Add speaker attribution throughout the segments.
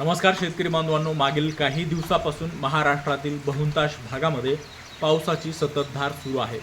Speaker 1: नमस्कार शेतकरी बांधवांनो. मागील काही दिवसापासून महाराष्ट्रातील बहुतांश भागामध्ये पावसाची सततधार सुरू आहे.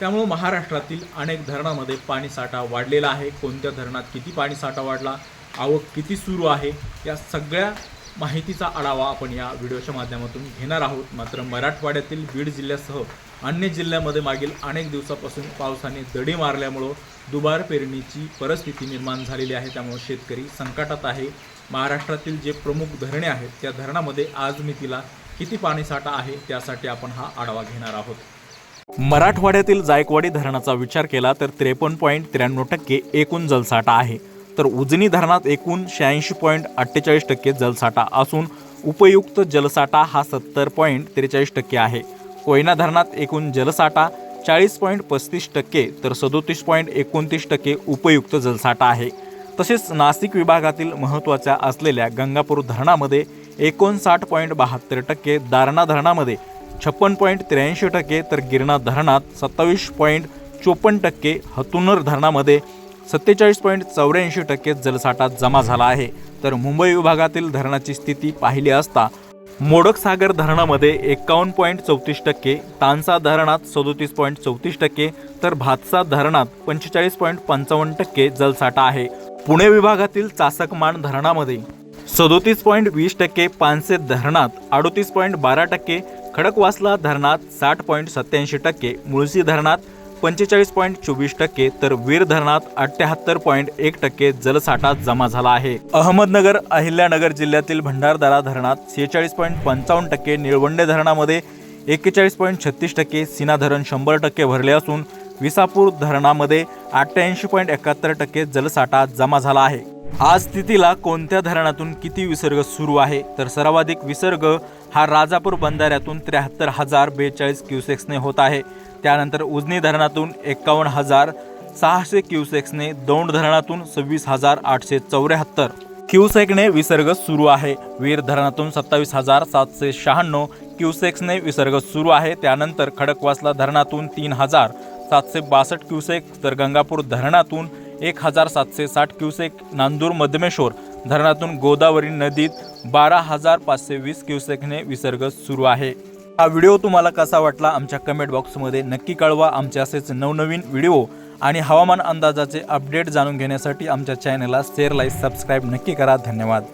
Speaker 1: त्यामुळं महाराष्ट्रातील अनेक धरणामध्ये पाणीसाठा वाढलेला आहे. कोणत्या धरणात किती पाणीसाठा वाढला? आवक किती सुरू आहे? या सगळ्या माहितीचा आढावा आपण या व्हिडिओच्या माध्यमातून घेणार आहोत. मात्र मराठवाड्यातील बीड जिल्ह्यासह अन्य जिल्ह्यामध्ये मागील अनेक दिवसापासून पावसाने दडी मारल्यामुळं दुबार पेरणीची परिस्थिती निर्माण झालेली आहे. त्यामुळे शेतकरी संकटात आहे. महाराष्ट्रातील जे प्रमुख धरणे आहेत त्या धरणामध्ये आज मितीला किती पाणीसाठा आहे त्यासाठी आपण हा आढावा घेणार आहोत. मराठवाड्यातील जायकवाडी धरणाचा विचार केला तर त्रेपन्न पॉईंट त्र्याण्णव टक्के एकूण जलसाठा आहे. तर उजनी धरणात एकूण शहाऐंशी पॉईंट अठ्ठेचाळीस टक्के जलसाठा असून उपयुक्त जलसाठा हा सत्तर पॉईंट त्रेचाळीस टक्के आहे. कोयना धरणात एकूण जलसाठा चाळीस पॉईंट पस्तीस टक्के तर सदोतीस पॉईंट एकोणतीस टक्के उपयुक्त जलसाठा आहे. तसेच नाशिक विभागातील महत्त्वाच्या असलेल्या गंगापूर धरणामध्ये एकोणसाठ पॉईंट बहात्तर टक्के दारणा धरणामध्ये छप्पन पॉईंट त्र्याऐंशी टक्के तर गिरणा धरणात सत्तावीस पॉईंट चोपन्न टक्के हतुनर धरणामध्ये सत्तेचाळीस पॉईंट चौऱ्याऐंशी टक्के जलसाठा जमा झाला आहे. तर मुंबई विभागातील धरणाची स्थिती पाहिली असता मोडक सागर धरणामध्ये एकावन्न पॉईंट चौतीस टक्के तानसा धरणात सदोतीस पॉईंट चौतीस टक्के तर भातसा धरणात पंचेचाळीस पॉईंट पंचावन्न टक्के जलसाठा आहे. पुणे विभागातील चासकमान धरणामध्ये सदोतीस पॉईंट वीस टक्के पानसे धरणात अडोतीस पॉईंट बारा टक्के खडकवासला धरणात साठ पॉईंट सत्याऐंशी टक्के मुळशी धरणात पंचेचाळीस पॉईंट चोवीस टक्के तर वीर धरणात अठ्ठ्याहत्तर पॉईंट एक टक्के जलसाठा जमा झाला आहे. अहमदनगर अहिल्यानगर जिल्ह्यातील भंडारदरा धरणात सेहेचाळीस पॉईंट पंचावन्न टक्के निळवंडे धरणामध्ये एक्केचाळीस पॉईंट छत्तीस टक्के सीना धरण शंभर टक्के भरले असून विसापूर धरणामध्ये अठ्ठ्याऐंशी पॉईंट एकाहत्तर टक्के जलसाठा जमा झाला आहे. आज स्थितीला कोणत्या धरणातून किती विसर्ग सुरू आहे? तर सर्वाधिक विसर्ग हा राजापूर बंधाऱ्यातून त्र्याहत्तर हजार बेचाळीस क्युसेक्सने होत आहे. त्यानंतर उजनी धरणातून एकावन्न हजार सहाशे क्युसेक्सने दौंड धरणातून सव्वीस हजार आठशे चौऱ्याहत्तर. क्युसेकने विसर्ग सुरू आहे. वीर धरणातून सत्तावीस हजार सातशे शहाण्णव क्युसेक्सने विसर्ग सुरू आहे. त्यानंतर खडकवासला धरणातून तीन हजार सातशे बासष्ट क्युसेक तर गंगापूर धरणातून एक हजार सातशे साठ क्युसेक नांदूर मधमेश्वर धरणातून गोदावरी नदीत बारा हजार पाचशे वीस क्युसेकने विसर्ग सुरू आहे. हा व्हिडिओ तुम्हाला कसा वाटला आमच्या कमेंट बॉक्समध्ये नक्की कळवा. आमचे असेच नवनवीन व्हिडिओ आणि हवामान अंदाजाचे अपडेट जाणून घेण्यासाठी आमच्या चॅनलला शेअर लाईक सबस्क्राईब नक्की करा. धन्यवाद.